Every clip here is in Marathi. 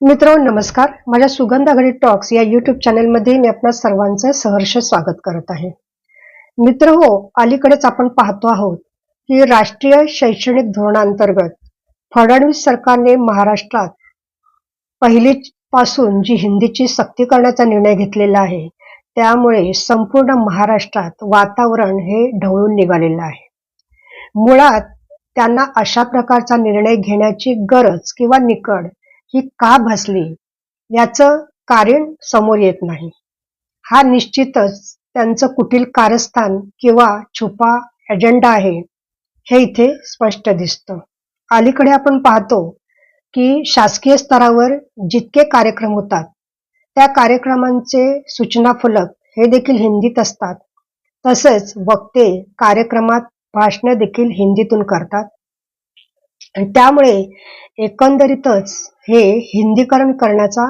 मित्र नमस्कार. माझ्या सुगंध आघाडी टॉक्स या युट्यूब चॅनलमध्ये मी आपल्या सर्वांचं सहर्ष स्वागत करत आहे. मित्र हो अलीकडेच आपण पाहतो आहोत की राष्ट्रीय शैक्षणिक धोरणांतर्गत फडणवीस सरकारने महाराष्ट्रात पहिली पासून जी हिंदीची सक्ती करण्याचा निर्णय घेतलेला आहे त्यामुळे संपूर्ण महाराष्ट्रात वातावरण हे ढवळून निघालेलं आहे. मुळात त्यांना अशा प्रकारचा निर्णय घेण्याची गरज किंवा निकड ही का भासली? याचं कारण समोर येत नाही. हा निश्चितच त्यांचं कुटील कारस्थान किंवा छुपा एजेंडा आहे हे इथे स्पष्ट दिसतं. अलीकडे आपण पाहतो की शासकीय स्तरावर जितके कार्यक्रम होतात त्या कार्यक्रमांचे सूचना फलक हे देखील हिंदीत असतात. तसेच वक्ते कार्यक्रमात भाषण देखील हिंदीतून करतात. त्यामुळे एकंदरीतच हे हिंदीकरण करण्याचा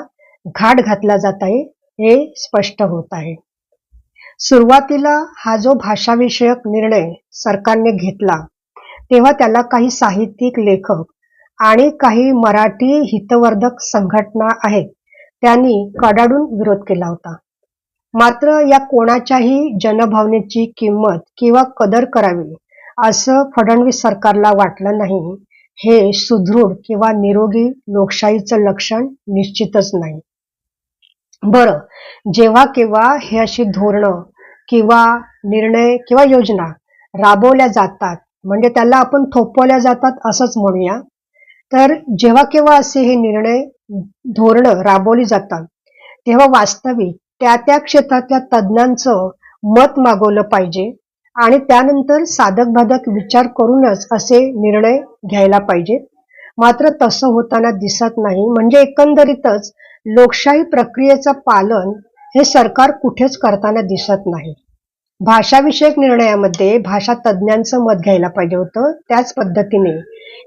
घाट घातला जात आहे हे स्पष्ट होत आहे. सुरुवातीला हा जो भाषाविषयक निर्णय सरकारने घेतला तेव्हा त्याला काही साहित्यिक लेखक आणि काही मराठी हितवर्धक संघटना आहेत त्यांनी कडाडून विरोध केला होता. मात्र या कोणाच्याही जनभावनेची किंमत किंवा कदर करावी असं फडणवीस सरकारला वाटलं नाही हे सुदृढ किंवा निरोगी लोकशाहीचं लक्षण निश्चितच नाही. बरं जेव्हा केव्हा हे अशी धोरणं किंवा निर्णय किंवा योजना राबवल्या जातात म्हणजे त्याला आपण थोपवल्या जातात असंच म्हणूया तर जेव्हा केव्हा असे हे निर्णय धोरणं राबवली जातात तेव्हा वास्तविक त्या त्या क्षेत्रातल्या तज्ज्ञांचं मत मागवलं पाहिजे. आणि त्यानंतर साधक बाधक विचार करूनच असे निर्णय घ्यायला पाहिजे. मात्र तसं होताना दिसत नाही. म्हणजे एकंदरीतच लोकशाही प्रक्रियेचं पालन हे सरकार कुठेच करताना दिसत नाही. भाषाविषयक निर्णयामध्ये भाषा तज्ज्ञांचं मत घ्यायला पाहिजे होतं. त्याच पद्धतीने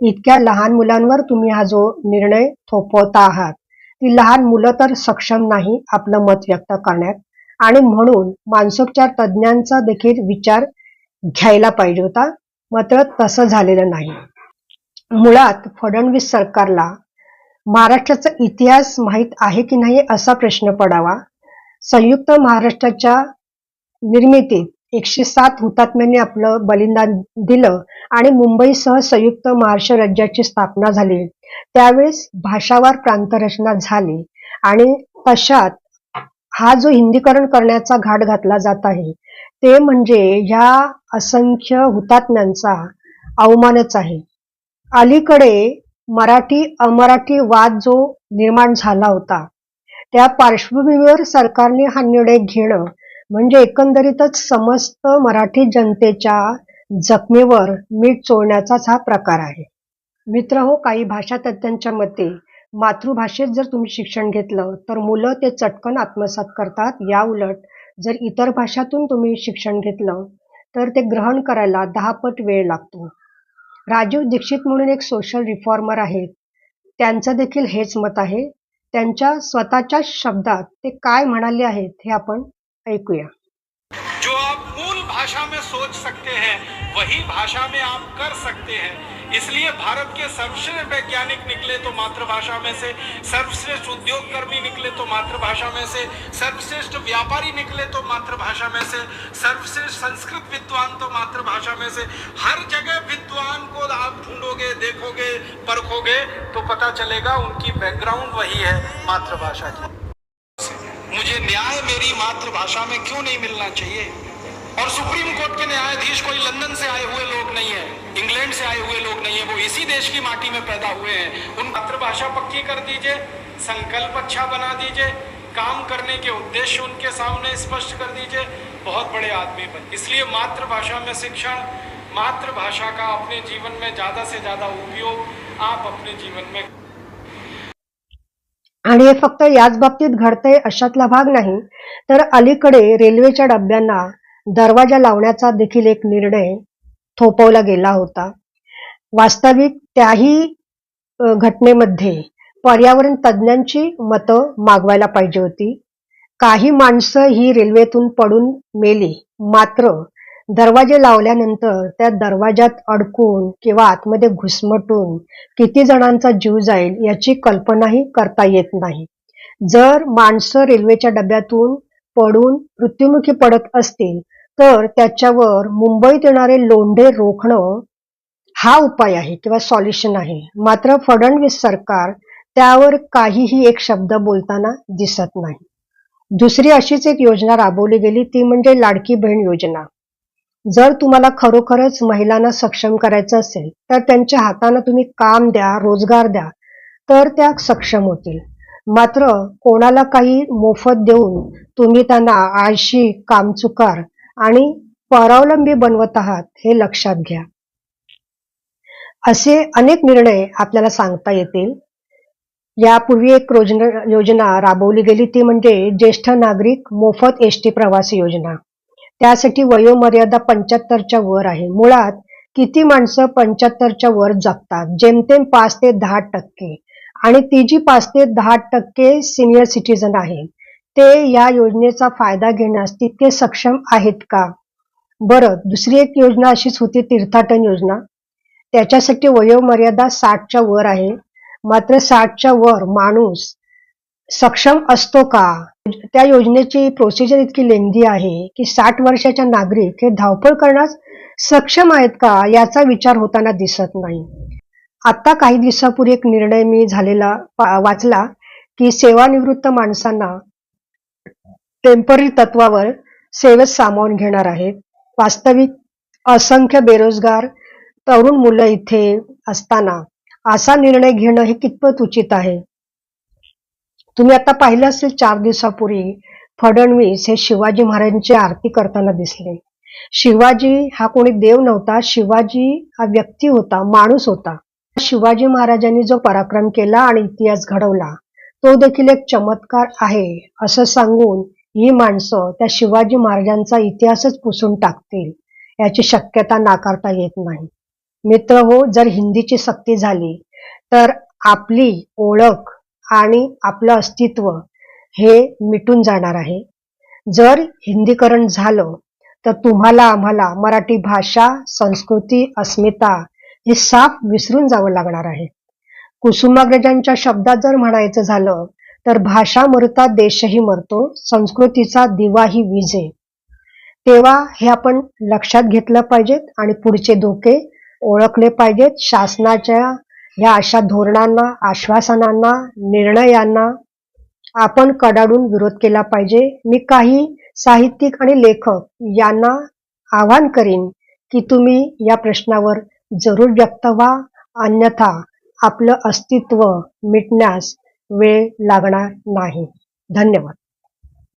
इतक्या लहान मुलांवर तुम्ही हा जो निर्णय थोपवता आहात ती लहान मुलं तर सक्षम नाही आपलं मत व्यक्त करण्यात. आणि म्हणून मानसोपचार तज्ज्ञांचा देखील विचार घ्यायला पाहिजे होता मात्र तसं झालेलं नाही. मुळात फडणवीस सरकारला महाराष्ट्राचा इतिहास माहीत आहे की नाही असा प्रश्न पडावा. संयुक्त महाराष्ट्राच्या निर्मितीत एकशे सात हुतात्म्यांनी आपलं बलिदान दिलं आणि मुंबईसह संयुक्त महाराष्ट्र राज्याची स्थापना झाली. त्यावेळेस भाषावार प्रांतरचना झाली आणि तशात हा जो हिंदीकरण करण्याचा घाट घातला जात आहे ते म्हणजे ह्या असंख्य हुतात्म्यांचा अवमानच आहे. अलीकडे मराठी अमराठी वाद जो निर्माण झाला होता त्या पार्श्वभूमीवर सरकारने हा निर्णय घेणं म्हणजे एकंदरीतच समस्त मराठी जनतेच्या जखमेवर मीठ चोळण्याचाच हा प्रकार आहे. मित्र हो काही भाषा तज्ज्ञांच्या मते मातृभाषेत जर तुम्ही शिक्षण घेतलं तर मुलं ते चटकन आत्मसात करतात. या उलट जर इतर भाषातून तुम्ही शिक्षण घेतलं तर ते ग्रहण करायला दहा पट वेळ लागतो. राजीव दीक्षित म्हणून एक सोशल रिफॉर्मर आहेत त्यांचं देखील हेच मत आहे. त्यांच्या स्वतःच्या शब्दात ते काय म्हणाले आहेत हे आपण ऐकूया. जो आप मूल भाषा में सोच सकते हैं वही भाषा में आप कर सकते हैं। इसलिए भारत के सर्वश्रेष्ठ वैज्ञानिक निकले तो मातृभाषा में से, सर्वश्रेष्ठ उद्योग कर्मी निकले तो मातृभाषा में से, सर्वश्रेष्ठ व्यापारी निकले तो मातृभाषा में से, सर्वश्रेष्ठ संस्कृत विद्वान तो मातृभाषा में से। हर जगह विद्वान को आप ढूंढोगे, देखोगे, परखोगे तो पता चलेगा उनकी बैकग्राउंड वही है मातृभाषा की। मुझे न्याय मेरी मातृभाषा में क्यों नहीं मिलना चाहिए? और सुप्रीम कोर्ट के न्यायाधीश कोई लंदन से आए हुए लोग नहीं है इंग्लैंड से आए हुए लोग नहीं है वो इसी देश की माटी में पैदा हुए हैं। उन मातृभाषा पक्की कर दीजिए संकल्प अच्छा बना दीजिए काम करने के उद्देश्य उनके सामने स्पष्ट कर दीजिए बहुत बड़े आदमी बन। इसलिए मातृभाषा में शिक्षण मातृभाषा का अपने जीवन में ज्यादा से ज्यादा उपयोग आप अपने जीवन में आणि हे फक्त याच बाबतीत घडतंय अशातला भाग नाही तर अलीकडे रेल्वेच्या डब्यांना दरवाजा लावण्याचा देखील एक निर्णय थोपवला गेला होता. वास्तविक त्याही घटनेमध्ये पर्यावरण तज्ज्ञांची मतं मागवायला पाहिजे होती. काही माणसं ही रेल्वेतून पडून मेली. मात्र दरवाजे लावल्यानंतर त्या दरवाजात अडकून किंवा आतमध्ये घुसमटून किती जणांचा जीव जाईल याची कल्पनाही करता येत नाही. जर माणसं रेल्वेच्या डब्यातून पडून मृत्युमुखी पडत असतील तर त्याच्यावर मुंबईत येणारे लोंढे रोखणं हा उपाय आहे किंवा सॉल्युशन आहे. मात्र फडणवीस सरकार त्यावर काहीही एक शब्द बोलताना दिसत नाही. दुसरी अशीच एक योजना राबवली गेली ती म्हणजे लाडकी बहीण योजना. जर तुम्हाला खरोखरच महिलांना सक्षम करायचं असेल तर त्यांच्या हाताने तुम्ही काम द्या रोजगार द्या तर त्या सक्षम होतील. मात्र कोणाला काही मोफत देऊन तुम्ही त्यांना आळशी कामचुकार आणि परावलंबी बनवत आहात हे लक्षात घ्या. असे अनेक निर्णय आपल्याला सांगता येतील. यापूर्वी एक योजना योजना राबवली गेली ती म्हणजे ज्येष्ठ नागरिक मोफत एस टी प्रवास योजना. त्यासाठी वयोमर्यादा पंच्याहत्तरच्या वर आहे. मुळात किती माणसं पंच्याहत्तरच्या वर जगतात? जेमतेम पाच ते दहा टक्के. आणि ती जी पाच ते दहा टक्के सिनियर सिटीजन आहे ते या योजनेचा फायदा घेण्यास तितके सक्षम आहेत का? बरं दुसरी एक योजना अशीच होती तीर्थाटन योजना. त्याच्यासाठी वयोमर्यादा साठच्या वर आहे. मात्र साठच्या वर माणूस सक्षम असतो का? त्या योजनेची प्रोसिजर इतकी लेंदी आहे की साठ वर्षाच्या नागरिक हे धावपळ करण्यास सक्षम आहेत का याचा विचार होताना दिसत नाही. आता काही दिवसापूर्वी एक निर्णय मी झालेला वाचला की सेवानिवृत्त माणसांना टेंपररी तत्वावर सेवेत सामावून घेणार आहेत. वास्तविक असंख्य बेरोजगार तरुण मुलं इथे असताना असा निर्णय घेणं हे कितपत उचित आहे? तुम्ही आता पाहिलं असेल चार दिवसापूर्वी फडणवीस हे शिवाजी महाराजांची आरती करताना दिसले. शिवाजी हा कोणी देव नव्हता शिवाजी हा व्यक्ती होता माणूस होता. शिवाजी महाराजांनी जो पराक्रम केला आणि इतिहास घडवला तो देखील एक चमत्कार आहे असं सांगून ही माणसं त्या शिवाजी महाराजांचा इतिहासच पुसून टाकतील याची शक्यता नाकारता येत नाही. मित्र हो जर हिंदीची सक्ती झाली तर आपली ओळख आणि आपलं अस्तित्व हे मिटून जाणार आहे. जर हिंदीकरण झालं तर तुम्हाला आम्हाला मराठी भाषा संस्कृती अस्मिता हे साफ विसरून जावं लागणार आहे. कुसुमाग्रजांच्या शब्दात जर म्हणायचं झालं तर भाषा मरता देशही मरतो संस्कृतीचा दिवाही विजे तेव्हा हे आपण लक्षात घेतलं पाहिजेत आणि पुढचे धोके ओळखले पाहिजेत. शासनाच्या ह्या अशा धोरणांना आश्वासनांना निर्णयांना आपण कडाडून विरोध केला पाहिजे. मी काही साहित्यिक आणि लेखक यांना आवाहन करीन की तुम्ही या प्रश्नावर जरूर व्यक्त व्हा. अन्यथा आपलं अस्तित्व मिटण्यास वेळ लागणार नाही. धन्यवाद.